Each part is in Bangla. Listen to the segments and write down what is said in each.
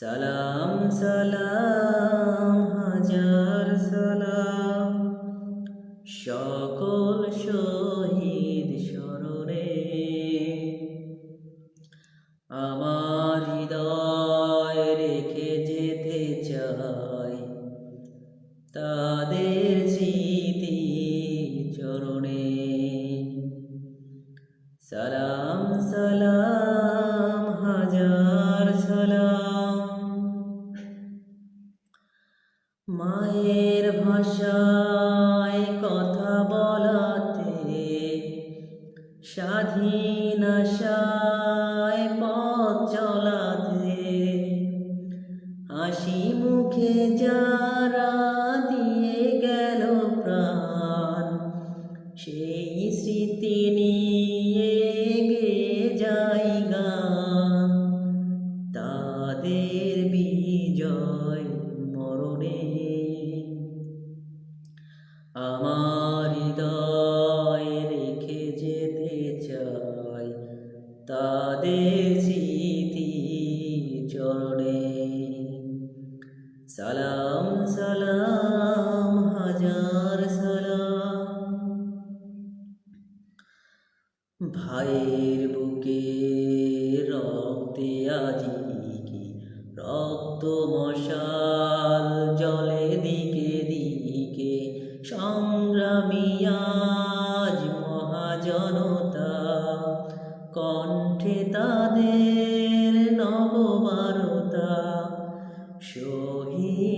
সালাম সালাম হাজার সালাম। সকল শহীদ স্মরণে আমার হৃদয় ভাষায় কথা বলাতে স্বাধীন আশায় আমার হৃদয় রেখে যেতে চাই। তাদের স্মৃতি চরণে। সালাম সালাম, হাজার সালাম। ভাইয়ের বুকে রক্তে আজি কি রক্ত মশাল কণ্ঠে তাদের নববারতা শহীদ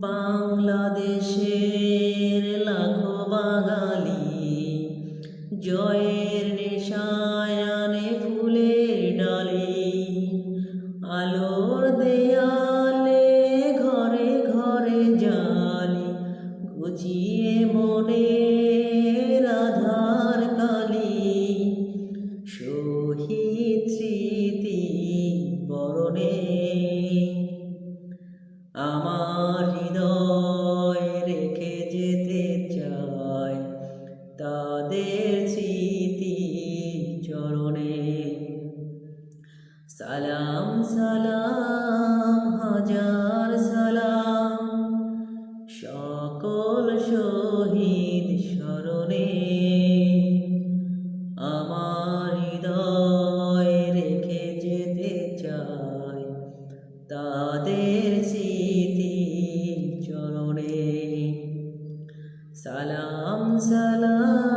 বাংলাদেশের লাখো বাঙালি জয়ের নেশায়ানে ফুলের ডালি, আলোর দেয়ালে ঘরে ঘরে জালি, গুছিয়ে মনে রাধার কালি। শহীদ স্মৃতি বরণে তাদের স্মৃতি চরণে। সালাম সালাম হাজার সালাম। سلام سلام.